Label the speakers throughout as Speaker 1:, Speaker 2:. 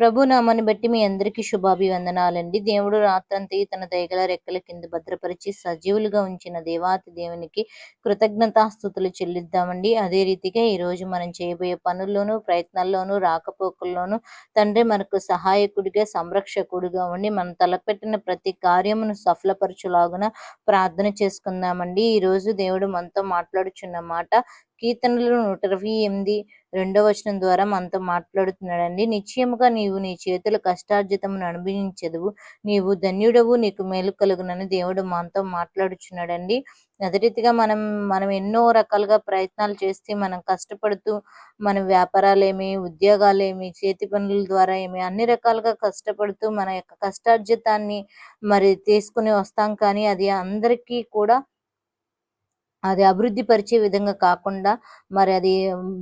Speaker 1: ప్రభు నామాన్ని బట్టి మీ అందరికీ శుభాభివందనాలండి. దేవుడు రాత్రంతా తన దయగల రెక్కల కింద భద్రపరిచి సజీవులుగా ఉంచిన దేవాతి దేవునికి కృతజ్ఞతాస్థుతులు చెల్లిద్దామండి. అదే రీతిగా ఈ రోజు మనం చేయబోయే పనుల్లోనూ ప్రయత్నాల్లోనూ రాకపోకల్లోనూ తండ్రి మనకు సహాయకుడిగా సంరక్షకుడిగా ఉండి మనం తలపెట్టిన ప్రతి కార్యమును సఫలపరచులాగున ప్రార్థన చేసుకుందామండి. ఈ రోజు దేవుడు మనతో మాట్లాడుచున్న మాట కీర్తనలు నూట ఇరవై ఎనిమిది రెండవ వచనం ద్వారా మనతో మాట్లాడుతున్నాడండి. నిశ్చయముగా నీవు నీ చేతుల కష్టార్జితమును అనుభవించదువు. నీవు ధన్యుడవు నీకు మేలు కలుగునని దేవుడు మనతో మాట్లాడుచున్నాడండి. అదే రీతిగా మనం మనం ఎన్నో రకాలుగా ప్రయత్నాలు చేస్తే మనం కష్టపడుతూ మన వ్యాపారాలేమి ఉద్యోగాలేమి చేతి పనుల ద్వారా ఏమి అన్ని రకాలుగా కష్టపడుతూ మన యొక్క కష్టార్జితాన్ని మరి తీసుకుని వస్తాం. కానీ అది అందరికీ కూడా అది అభివృద్ధి పరిచే విధంగా కాకుండా మరి అది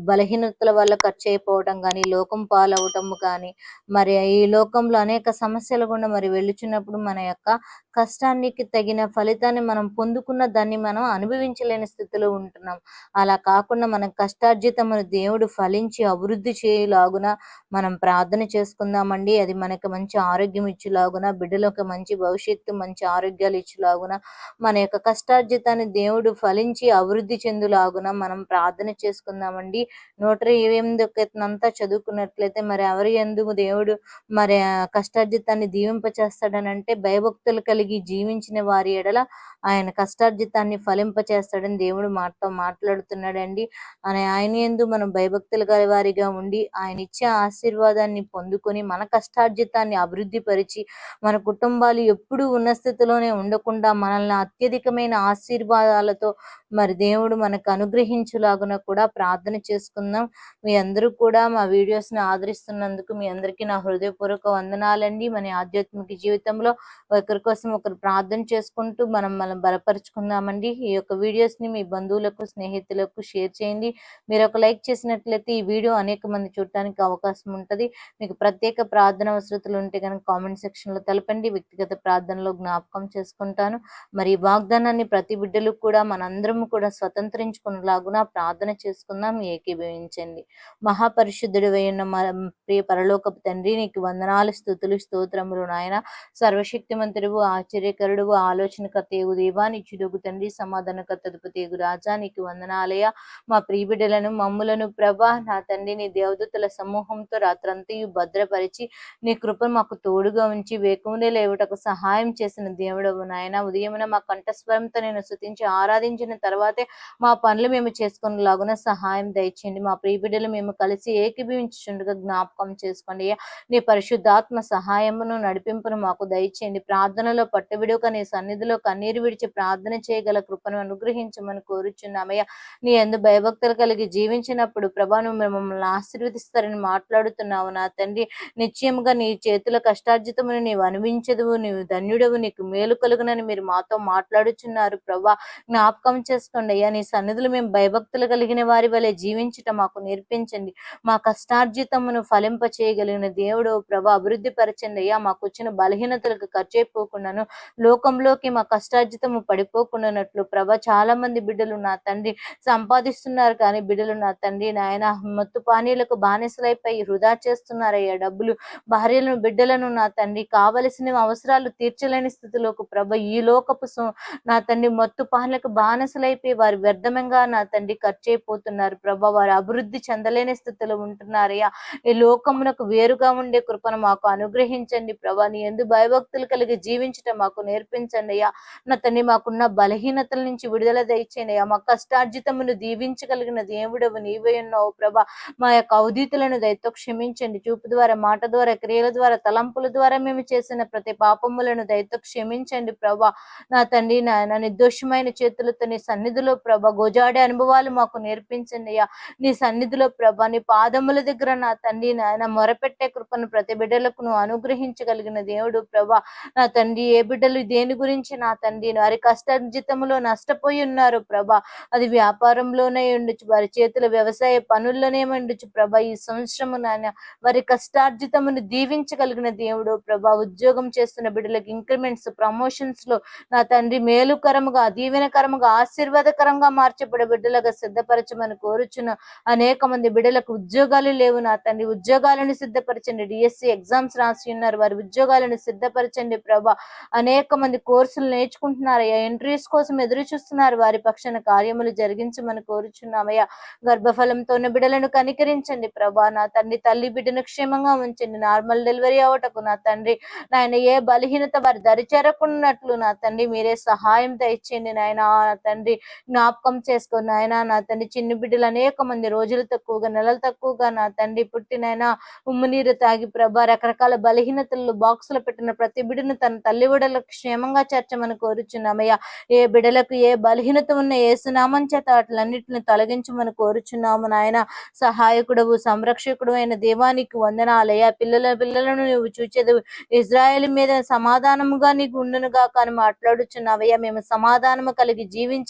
Speaker 1: బలహీనతల వల్ల ఖర్చు అయిపోవటం కానీ లోకం పాలవటం కానీ మరి ఈ లోకంలో అనేక సమస్యలు కూడా మరి వెళ్ళుచున్నప్పుడు మన యొక్క కష్టానికి తగిన ఫలితాన్ని మనం పొందుకున్న దాన్ని మనం అనుభవించలేని స్థితిలో ఉంటున్నాం. అలా కాకుండా మన కష్టార్జితమును దేవుడు ఫలించి అభివృద్ధి చేయలాగున మనం ప్రార్థన చేసుకుందామండి. అది మనకు మంచి ఆరోగ్యం ఇచ్చేలాగున బిడ్డలకు మంచి భవిష్యత్తు మంచి ఆరోగ్యాలు ఇచ్చేలాగున మన యొక్క కష్టార్జితాన్ని దేవుడు ఫలించి అభివృద్ధి చెందులాగున మనం ప్రార్థన చేసుకుందామండి. నూట ఇరవై ఎనిమిది అంతా చదువుకున్నట్లయితే మరి ఎవరి ఎందుకు దేవుడు మరి కష్టార్జితాన్ని దీవింప చేస్తాడని అంటే భయభక్తులు కలిగి జీవించిన వారి ఎడల ఆయన కష్టార్జితాన్ని ఫలింప చేస్తాడని దేవుడు మాటతో మాట్లాడుతున్నాడండి. అని ఆయన ఎందు మనం భయభక్తులు గల వారిగా ఉండి ఆయన ఇచ్చే ఆశీర్వాదాన్ని పొందుకొని మన కష్టార్జితాన్ని అభివృద్ధి పరిచి మన కుటుంబాలు ఎప్పుడూ ఉన్న స్థితిలోనే ఉండకుండా మనల్ని అత్యధికమైన ఆశీర్వాదాలతో మరి దేవుడు మనకు అనుగ్రహించులాగున కూడా ప్రార్థన చేసుకుందాం. మీ అందరూ కూడా మా వీడియోస్ని ఆదరిస్తున్నందుకు మీ అందరికీ నా హృదయపూర్వక వందనాలండి. మన ఆధ్యాత్మిక జీవితంలో ఒకరి కోసం ఒకరు ప్రార్థన చేసుకుంటూ మనం మనం బలపరుచుకుందామండి. ఈ యొక్క వీడియోస్ని మీ బంధువులకు స్నేహితులకు షేర్ చేయండి. మీరు ఒక లైక్ చేసినట్లయితే ఈ వీడియో అనేక మంది చూడటానికి అవకాశం ఉంటుంది. మీకు ప్రత్యేక ప్రార్థన అవసరతలు ఉంటే కనుక కామెంట్ సెక్షన్లో తెలపండి. వ్యక్తిగత ప్రార్థనలో జ్ఞాపకం చేసుకుంటాను. మరి ఈ వాగ్దానాన్ని ప్రతి బిడ్డలు కూడా మనందరం కూడా స్వతంత్రించుకునేలాగున ప్రార్థన చేసుకుందాం ఏకీభవించండి. మహాపరిశుద్ధుడు వేయున్న ప్రియ పరలోకపు తండ్రి నీకు వందనాలు స్థుతులు స్తోత్రములు నాయన. సర్వశక్తిమంతుడు ఆశ్చర్యకరుడు ఆలోచనకర్తయగు దేవానిచ్చుడుగు తండ్రి సమాధానకర్త తేగు రాజా నీకు వందనాలయ మా ప్రియబిడ్డలను మమ్ములను ప్రభా నా తండ్రి నీ దేవదూతల సమూహంతో రాత్రంతయు భద్రపరిచి నీ కృప మాకు తోడుగా ఉంచి వేకుమునే లేవుటకు సహాయం చేసిన దేవుడవు నాయన. ఉదయమున మా కంఠస్వరంతో నేను శుతించి ఆరాధించిన తర్వాతే మా పనులు మేము చేసుకుని లాగున సహాయం దయచేయండి. మా ప్రియబిడ్డలు మేము కలిసి ఏకీభవించుండగా జ్ఞాపకం చేసుకోండి. నీ పరిశుద్ధాత్మ సహాయమును నడిపింపును మాకు దయచేయండి. ప్రార్థనలో పట్టుబిడుక నీ సన్నిధిలో కన్నీరు విడిచి ప్రార్థన చేయగల కృపను అనుగ్రహించమని కోరుచున్నామయ్యా. నీ ఎందు భయభక్తులు కలిగి జీవించినప్పుడు ప్రభాను నువ్వు మమ్మల్ని ఆశీర్వదిస్తారని మాట్లాడుతున్నావు నా తండ్రి. నిశ్చయముగా నీ చేతుల కష్టార్జితమును నీవు అనిపించదువు నీవు ధన్యుడవు నీకు మేలు కలుగునని మీరు మాతో మాట్లాడుచున్నారు. ప్రభా జ్ఞాపకం చేసుకోండి అయ్యా నీ సన్నిధులు మేము భయభక్తులు కలిగిన వారి వలె జీవించటం మాకు నేర్పించండి. మా కష్టార్జితమును ఫలింప చేయగలిగిన దేవుడు ప్రభా అభివృద్ధి పరచండి. అయ్యా మాకు వచ్చిన బలహీనతలకు ఖర్చు అయిపోకుండాను లోకంలోకి మా కష్టార్జితము పడిపోకుండానట్లు ప్రభ చాలా మంది బిడ్డలు నా తండ్రి సంపాదిస్తున్నారు కానీ బిడ్డలు నా తండ్రి నాయన మత్తు పానీయులకు బానిసలైపోయి వృధా చేస్తున్నారయ్యా. డబ్బులు భార్యలను బిడ్డలను నా తండ్రి కావలసిన అవసరాలు తీర్చలేని స్థితిలోకి ప్రభ ఈ లోకపు నా తండ్రి మత్తు పానీలకు బానిసలైపోయి వారు వ్యర్థంగా నా తండ్రి ఖర్చు అయిపోతున్నారు ప్రభా వారు అభివృద్ధి చెందలేని స్థితిలో ఉంటున్నారయ్యా. ఈ లోకమునకు వేరుగా ఉండే కృపను మాకు అనుగ్రహించండి ప్రభా. నీ ఎందు భయభక్తులు కలిగి జీవించటం మాకు నేర్పించండి అయ్యా. నా తండ్రి మాకున్న బలహీనతల నుంచి విడుదల దయచేయండి అయ్యా. మా కష్టార్జితమును దీవించగలిగిన దేవుడవు నీవే ఉన్నావు ప్రభా. మా యొక్క అవధితులను దయతో క్షమించండి. చూపు ద్వారా మాట ద్వారా క్రియల ద్వారా తలంపుల ద్వారా మేము చేసిన ప్రతి పాపములను దయతో క్షమించండి ప్రభా. నా తండ్రి నా నిర్దోషమైన చేతులతో నీ సన్నిధిలో ప్రభ గోజాడే అనుభవాలు మాకు నేర్పించండి అయ్యా నీ సన్నిధిలో ప్రభ నీ పాదముల దగ్గర నా తండ్రి నాయన మొరపెట్టే కృపను ప్రతి బిడ్డలకు నువ్వు అనుగ్రహించగలిగిన దేవుడు ప్రభ. నా తండ్రి ఏ బిడ్డలు దేని గురించి నా తండ్రి వారి కష్టార్జితములో నష్టపోయి ఉన్నారు ప్రభ. అది వ్యాపారంలోనే ఉండొచ్చు వారి చేతుల వ్యవసాయ పనుల్లోనే ఉండొచ్చు ప్రభ. ఈ సంవత్సరము నాయన వారి కష్టార్జితమును దీవించగలిగిన దేవుడు ప్రభ. ఉద్యోగం చేస్తున్న బిడ్డలకు ఇంక్రిమెంట్స్ ప్రమోషన్స్లో నా తండ్రి మేలుకరముగా దీవెనకరముగా ఆశీర్వాదకరంగా మార్చబడే బిడ్డలుగా సిద్ధపరచమని కోరుచున్న అనేక మంది బిడ్డలకు ఉద్యోగాలు లేవు నా తండ్రి. ఉద్యోగాలను సిద్ధపరచండి. డిఎస్సి ఎగ్జామ్స్ రాసి ఉన్నారు. వారి ఉద్యోగాలను సిద్ధపరచండి ప్రభా. అనేక మంది కోర్సులు నేర్చుకుంటున్నారయ్యా ఎంట్రీస్ కోసం ఎదురు చూస్తున్నారు. వారి పక్షాన కార్యములు జరిగించమని కోరుచున్నామయ్యా. గర్భఫలంతో ఉన్న బిడ్డలను కనికరించండి ప్రభా. నా తండ్రి తల్లి బిడ్డను క్షేమంగా ఉంచండి. నార్మల్ డెలివరీ అవటకు నా తండ్రి. నాయన ఏ బలహీనత వారి దరి చేరకున్నట్లు నా తండ్రి మీరే సహాయం దయచేయండి నాయన. తండ్రి తండ్రి జ్ఞాపకం చేసుకుని ఆయన నా తండ్రి చిన్న బిడ్డలు అనేక మంది రోజులు తక్కువగా నెలలు తక్కువగా నా తండ్రి పుట్టినైనా ఉమ్ము నీరు తాగి ప్రభా రకరకాల బలహీనతలు బాక్సులు పెట్టిన ప్రతి బిడ్డను తన తల్లి బిడ్డలకు క్షేమంగా చేర్చమని కోరుచున్నామయ్యా. ఏ బిడ్డలకు ఏ బలహీనత ఉన్న ఏ చేత వాటిలన్నింటిని తొలగించమని కోరుచున్నాము నాయన. సహాయకుడవు సంరక్షకుడు అయిన దేవానికి వందనాలయ్యా. పిల్లల పిల్లలను నువ్వు చూచేది ఇజ్రాయెల్ మీద సమాధానముగా నీకు ఉండునుగా కానీ మాట్లాడుచున్నావయ్యా. మేము సమాధానము కలిగి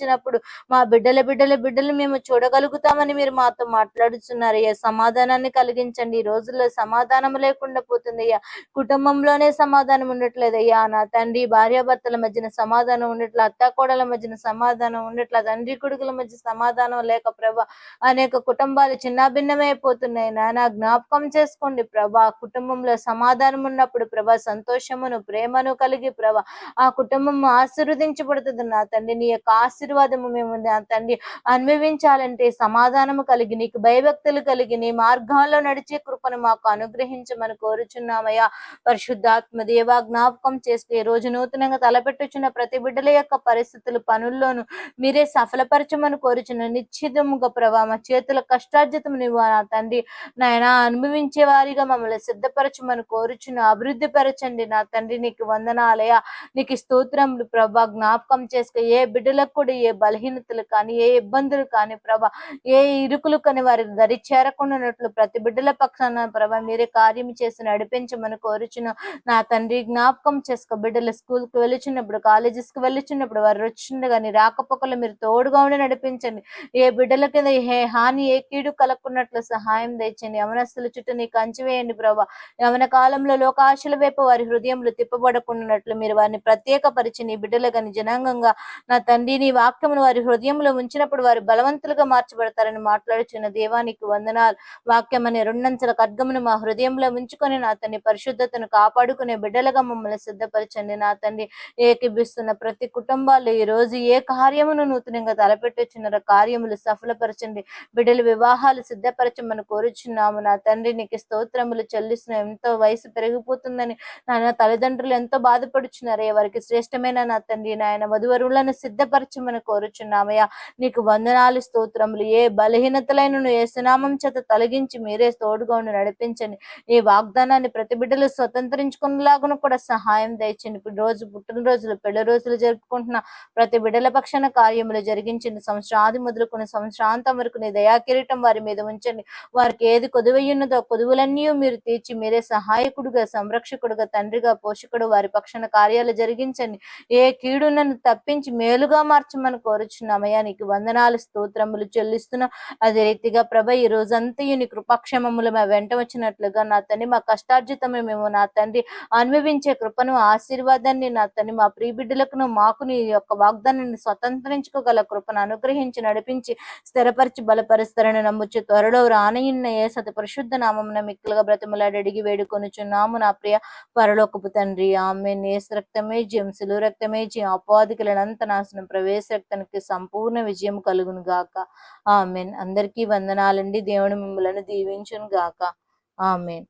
Speaker 1: జీవించినప్పుడు మా బిడ్డల బిడ్డల బిడ్డలు మేము చూడగలుగుతామని మీరు మాతో మాట్లాడుతున్నారు. అయ్యా సమాధానాన్ని కలిగించండి. ఈ రోజుల్లో సమాధానం లేకుండా పోతుందయ్యా కుటుంబంలోనే సమాధానం ఉండట్లేదయ్యా నా తండ్రి భార్యాభర్తల మధ్యన సమాధానం ఉండట్ల అత్తాకోడల మధ్యన సమాధానం ఉండట్ల తండ్రి కొడుకుల మధ్య సమాధానం లేక ప్రభా అనేక కుటుంబాలు చిన్నాభిన్నమైపోతున్నాయి. నానా జ్ఞాపకం చేసుకోండి ప్రభా. కుటుంబంలో సమాధానం ఉన్నప్పుడు ప్రభా సంతోషమును ప్రేమను కలిగి ప్రభా ఆ కుటుంబం ఆశీర్వదించబడుతుంది. నా తండ్రి నీ యొక్క ఆశీర్వాదము మేము నా తండ్రి అనుభవించాలంటే సమాధానము కలిగి నీకు భయభక్తులు కలిగి నీ మార్గాల్లో నడిచే కృపను మాకు అనుగ్రహించమని కోరుచున్నామయ్యా. పరిశుద్ధాత్మ దేవా జ్ఞాపకం చేస్తూ ఈ రోజు నూతనంగా తలపెట్టుచున్న ప్రతి బిడ్డల యొక్క పరిస్థితులు పనుల్లోనూ మీరే సఫలపరచమని కోరుచున్న నిశ్చితముగా ప్రభా మా చేతుల కష్టార్జితము నువ్వు నా తండ్రి నాయన అనుభవించే వారిగా మమ్మల్ని సిద్ధపరచమని కోరుచున్న అభివృద్ధి పరచండి నా తండ్రి నీకు వందనాలయ నీకు స్తోత్రములు ప్రభా జ్ఞాపకం చేసుకో ఏ బిడ్డలకు కూడా ఏ ఏ బలహీనతలు కానీ ఏ ఇబ్బందులు కానీ ప్రభా ఏ ఇరుకులు కానీ వారి దరి చేరకుండానట్లు ప్రతి బిడ్డల పక్షాన ప్రభా మీరే కార్యం చేసి నడిపించమని కోరుచున్న నా తండ్రి జ్ఞాపకం చేసుకో. బిడ్డలు స్కూల్కి వెళ్ళుచున్నప్పుడు కాలేజెస్కి వెళ్ళుచున్నప్పుడు వారు వచ్చిండగా నీ రాకపోకలు మీరు తోడుగా ఉండి నడిపించండి. ఏ బిడ్డల కింద ఏ హాని ఏ కీడు కలక్కున్నట్లు సహాయం తెచ్చండి యమనస్తుల చుట్టూ నీ కంచివేయండి ప్రభా. యవన కాలంలో లోకాశల వైపు వారి హృదయంలో తిప్పబడకుండానట్లు మీరు వారిని ప్రత్యేకపరిచి నీ బిడ్డలుగాని జనాంగంగా నా తండ్రి నీ వాక్యమును వారి హృదయంలో ఉంచినప్పుడు వారు బలవంతులుగా మార్చబడతారని మాట్లాడుచున్న దేవానికి వందనాలు. వాక్యం అనే రెండంచెల ఖడ్గమును మా హృదయంలో ఉంచుకొని నా తండ్రి పరిశుద్ధతను కాపాడుకునే బిడ్డలుగా మమ్మల్ని సిద్ధపరచండి నా తండ్రి. ఏకిబిస్తున్న ప్రతి కుటుంబాలు ఈ రోజు ఏ కార్యమును నూతనంగా తలపెట్టుచున్నారో కార్యములు సఫలపరచండి. బిడ్డల వివాహాలు సిద్ధపరచమని కోరుచున్నాము. నా తండ్రి నీకు స్తోత్రములు చెల్లిస్తున్నాం ఎంతో వయసు పెరిగిపోతుందని నాయన తల్లిదండ్రులు ఎంతో బాధపడుచున్నారు. వారికి శ్రేష్టమైన నా తండ్రి నాయన వధువరులను సిద్ధపరచమని కోరుచున్నామయ్యా. నీకు వందనాలు స్తోత్రములు. ఏ బలహీనతలైన ఏ చేత తొలగించి మీరే తోడుగోను నడిపించండి. ఈ వాగ్దానాన్ని ప్రతి బిడ్డలు స్వతంత్రించుకునేలాగున కూడా సహాయం దయచండి. ఇప్పుడు రోజు పుట్టినరోజులు పెళ్ళి రోజులు జరుపుకుంటున్న ప్రతి బిడ్డల పక్షాన కార్యములు జరిగించండి. సంవత్సరాది మొదలుకుని సంవత్సరాంతం వరకు నీ దయాకిరీటం వారి మీద ఉంచండి. వారికి ఏది కొదువయ్యున్నదో కొదువులన్నీ మీరు తీర్చి మీరే సహాయకుడుగా సంరక్షకుడుగా తండ్రిగా పోషకుడు వారి పక్షాన కార్యాలు జరిగించండి. ఏ కీడు నన్ను తప్పించి మేలుగా మార్చమని కోరుచున్నామయ్యా. నీకు వందనాలు స్తోత్రములు చెల్లిస్తున్నాం. అదే రీతిగా ప్రభ ఈ రోజంతయు నీ కృపాక్షమములు మా వెంట వచ్చినట్లుగా నా తండ్రి మా కష్టార్జితమే మేము నా తండ్రి అనుభవించే కృపను ఆశీర్వాదాన్ని నా తండ్రి మా ప్రీ బిడ్డలకును మాకు నీ యొక్క వాగ్దానాన్ని స్వతంత్రించుకోగల కృపను అనుగ్రహించి నడిపించి స్థిరపరిచి బలపరుస్తారని నమ్ముచ్చు త్వరలో రానయున్న ఏ సత పరిశుద్ధ నామమున మిక్కులుగా బ్రతిమలాడి అడిగి వేడుకొనుచున్నాము నా ప్రియ పరలోకపు తండ్రి. ఆమె నేస్ రక్తమే జయం సిలువ రక్తమే జీ అపాధికులనంత నాశనం ప్రవేశ కీర్తనకి సంపూర్ణ విజయం కలుగును గాక. ఆమెన్. అందరికీ వందనాలండి. దేవుని మిమ్మలను దీవించును గాక. ఆమెన్.